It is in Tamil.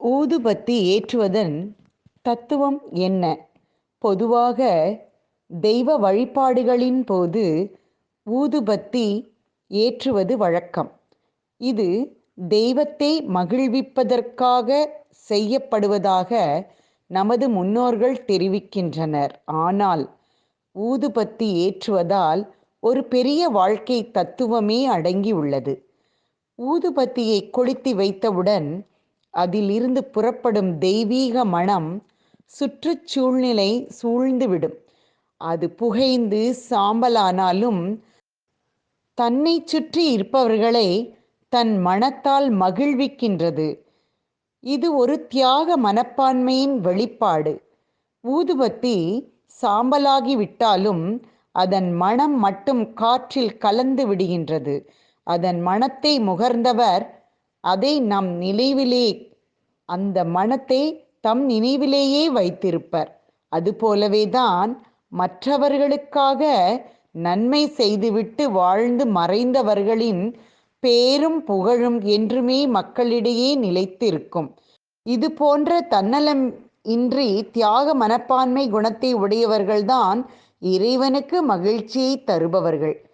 ஊதுபத்தி ஏற்றுவதன் தத்துவம் என்ன? பொதுவாக தெய்வ வழிபாடுகளின் போது ஊதுபத்தி ஏற்றுவது வழக்கம். இது தெய்வத்தை மகிழ்விப்பதற்காக செய்யப்படுவதாக நமது முன்னோர்கள் தெரிவிக்கின்றனர். ஆனால் ஊதுபத்தி ஏற்றுவதால் ஒரு பெரிய வாழ்க்கை தத்துவமே அடங்கியுள்ளது. ஊதுபத்தியை கொளுத்தி வைத்தவுடன் அதிலிருந்து புறப்படும் தெய்வீக மனம் சுற்றுச்சூழ்நிலை சூழ்ந்துவிடும். அது புகைந்து சாம்பலானாலும் தன்னை சுற்றி இருப்பவர்களை தன் மனத்தால் மகிழ்விக்கின்றது. இது ஒரு தியாக மனப்பான்மையின் வெளிப்பாடு. ஊதுபத்தி சாம்பலாகிவிட்டாலும் அதன் மனம் மட்டும் காற்றில் கலந்து விடுகின்றது. அதன் மனத்தை முகர்ந்தவர் அதை நம் நினைவிலே அந்த மனத்தை தம் நினைவிலேயே வைத்திருப்பர். அதுபோலவேதான் மற்றவர்களுக்காக நன்மை செய்துவிட்டு வாழ்ந்து மறைந்தவர்களின் பேரும் புகழும் என்றுமே மக்களிடையே நிலைத்திருக்கும். இது போன்ற தன்னலம் இன்றி தியாக மனப்பான்மை குணத்தை உடையவர்கள்தான் இறைவனுக்கு மகிழ்ச்சியை தருபவர்கள்.